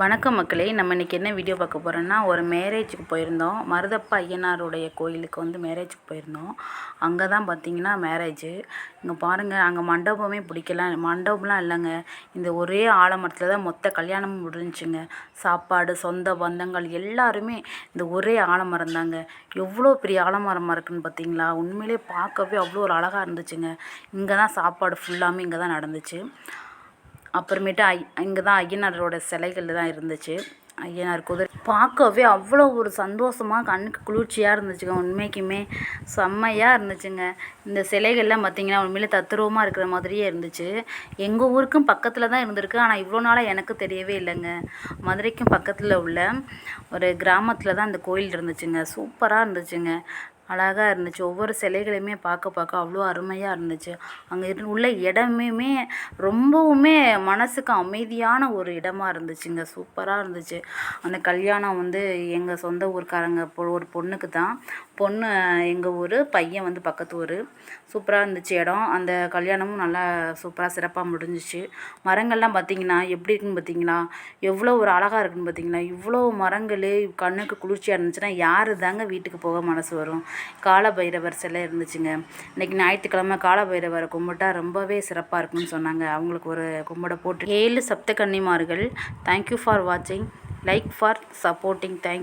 வணக்கம் மக்களே நம்ம இன்றைக்கி என்ன வீடியோ பார்க்க போகிறோன்னா ஒரு மேரேஜுக்கு போயிருந்தோம். மருதப்ப ஐயனாருடைய கோயிலுக்கு வந்து மேரேஜுக்கு போயிருந்தோம். அங்கே தான் பார்த்தீங்கன்னா மேரேஜு இங்கே பாருங்கள் அங்கே மண்டபமே பிடிக்கல. மண்டபம்லாம் இல்லைங்க. இந்த ஒரே ஆலமரத்தில் தான் மொத்த கல்யாணமும் முடிஞ்சுங்க சாப்பாடு சொந்த பந்தங்கள் எல்லாருமே இந்த ஒரே ஆலமரம் தாங்க. எவ்வளோ பெரிய ஆலமரமாக இருக்குன்னு பார்த்தீங்களா உண்மையிலே பார்க்கவே அவ்வளோ ஒரு அழகாக இருந்துச்சுங்க. இங்கே தான் சாப்பாடு ஃபுல்லாமே இங்கே தான் நடந்துச்சு. அப்புறமேட்டு ஐ இங்கே தான் ஐயனாரோட சிலைகள் தான் இருந்துச்சு. ஐயனார் குதிரை. பார்க்கவே அவ்வளோ ஒரு சந்தோஷமாக கண்ணுக்கு குளிர்ச்சியாக இருந்துச்சுங்க. உண்மைக்குமே செம்மையாக இருந்துச்சுங்க. இந்த சிலைகள்லாம் பார்த்திங்கன்னா உண்மையிலே தத்ரூபமாக இருக்கிற மாதிரியே இருந்துச்சு. எங்கள் ஊருக்கும் பக்கத்தில் தான் இருந்திருக்கு. ஆனால் இவ்வளோ நாளாக எனக்கு தெரியவே இல்லைங்க. மதுரைக்கும் பக்கத்தில் உள்ள ஒரு கிராமத்தில் தான் அந்த கோயில் இருந்துச்சுங்க. சூப்பராக இருந்துச்சுங்க. அழகாக இருந்துச்சு. ஒவ்வொரு சிலைகளையுமே பார்க்க பார்க்க அவ்வளோ அருமையாக இருந்துச்சு. அங்கே இரு உள்ள இடமுமே ரொம்பவுமே மனதுக்கு அமைதியான ஒரு இடமா இருந்துச்சுங்க. சூப்பராக இருந்துச்சு. அந்த கல்யாணம் வந்து எங்கள் சொந்த ஊர்க்காரங்க பொ ஒரு பொண்ணுக்கு தான். பொண்ணு எங்கள் ஊர் பையன் வந்து பக்கத்து ஊர். சூப்பராக இருந்துச்சு இடம். அந்த கல்யாணமும் நல்லா சூப்பராக சிறப்பாக முடிஞ்சிச்சு. மரங்கள்லாம் பார்த்திங்கன்னா எப்படி இருக்குன்னு பார்த்தீங்களா எவ்வளோ ஒரு அழகாக இருக்குன்னு பார்த்தீங்களா இவ்வளோ மரங்கள் கண்ணுக்கு குளிர்ச்சியாக இருந்துச்சுன்னா யார் தாங்க வீட்டுக்கு போக மனசு வரும்? கால பைரவர் சிலை இருந்துச்சுங்க. இன்றைக்கி ஞாயிற்றுக்கிழமை காலபைரவரை கும்பிட்டா ரொம்பவே சிறப்பாக இருக்கும்னு சொன்னாங்க. அவங்களுக்கு ஒரு கும்பிட போட்டு ஏழு சப்த கன்னிமார்கள். தேங்க்யூ ஃபார் வாட்சிங் like for supporting thank you